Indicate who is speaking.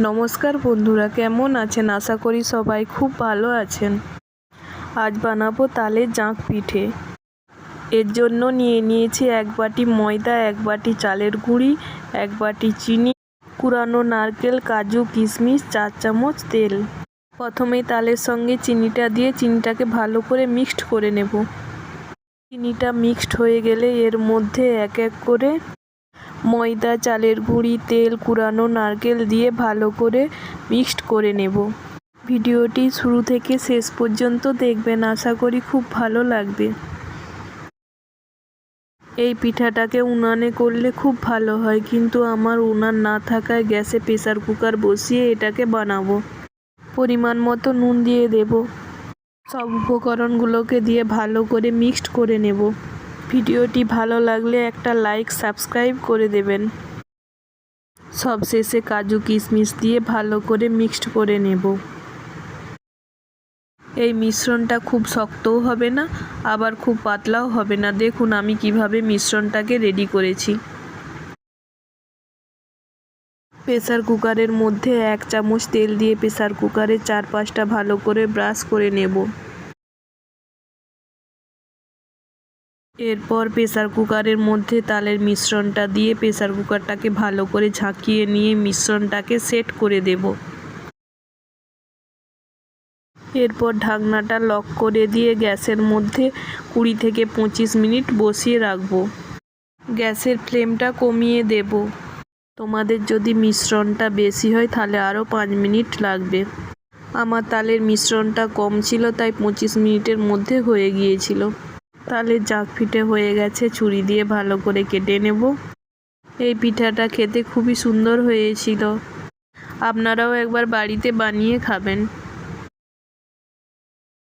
Speaker 1: নমস্কার বন্ধুরা, কেমন আছেন? আশা করি সবাই খুব ভালো আছেন। আজ বানাবো তালের জাঁক পিঠে। এর জন্য নিয়ে নিয়েছি এক বাটি ময়দা, এক বাটি চালের গুঁড়ি, এক বাটি চিনি, কুড়ানো নারকেল, কাজু, কিশমিশ, চার চামচ তেল। প্রথমেই তালের সঙ্গে চিনিটা দিয়ে চিনিটাকে ভালো করে মিক্সড করে নেব। চিনিটা মিক্সড হয়ে গেলে এর মধ্যে এক এক করে ময়দা, চালের গুঁড়ি, তেল, কুড়ানো নারকেল দিয়ে ভালো করে মিক্সড করে নেব। ভিডিওটি শুরু থেকে শেষ পর্যন্ত দেখবেন, আশা করি খুব ভালো লাগবে। এই পিঠাটাকে উনানে করলে খুব ভালো হয়, কিন্তু আমার উনান না থাকায় গ্যাসে প্রেসার কুকার বসিয়ে এটাকে বানাবো। পরিমাণ মতো নুন দিয়ে দেব। সব উপকরণগুলোকে দিয়ে ভালো করে মিক্সড করে নেব। ভিডিওটি ভালো লাগলে একটা লাইক, সাবস্ক্রাইব করে দেবেন। সব শেষে কাজু কিশমিশ দিয়ে ভালো করে মিক্সড করে নেব। এই মিশ্রণটা খুব শক্তও হবে না, আবার খুব পাতলাও হবে না। দেখুন আমি কীভাবে মিশ্রণটাকে রেডি করেছি। প্রেসার কুকারের মধ্যে এক চামচ তেল দিয়ে প্রেসার কুকারে চার পাঁচটা ভালো করে ব্রাশ করে নেব। এরপর প্রেসার কুকারের মধ্যে তালের মিশ্রণটা দিয়ে প্রেসার কুকারটাকে ভালো করে ঝাঁকিয়ে নিয়ে মিশ্রণটাকে সেট করে দেব। এরপর ঢাকনাটা লক করে দিয়ে গ্যাসের মধ্যে কুড়ি থেকে পঁচিশ মিনিট বসিয়ে রাখব। গ্যাসের ফ্লেমটা কমিয়ে দেব। তোমাদের যদি মিশ্রণটা বেশি হয় তাহলে আরও পাঁচ মিনিট লাগবে। আমার তালের মিশ্রণটা কম ছিল, তাই পঁচিশ মিনিটের মধ্যে হয়ে গিয়েছিল। তালের জাক পিঠে হয়ে গেছে, ছুরি দিয়ে ভালো করে কেটে নেব। এই পিঠাটা খেতে খুবই সুন্দর হয়েছিল। আপনারাও একবার বাড়িতে বানিয়ে খাবেন।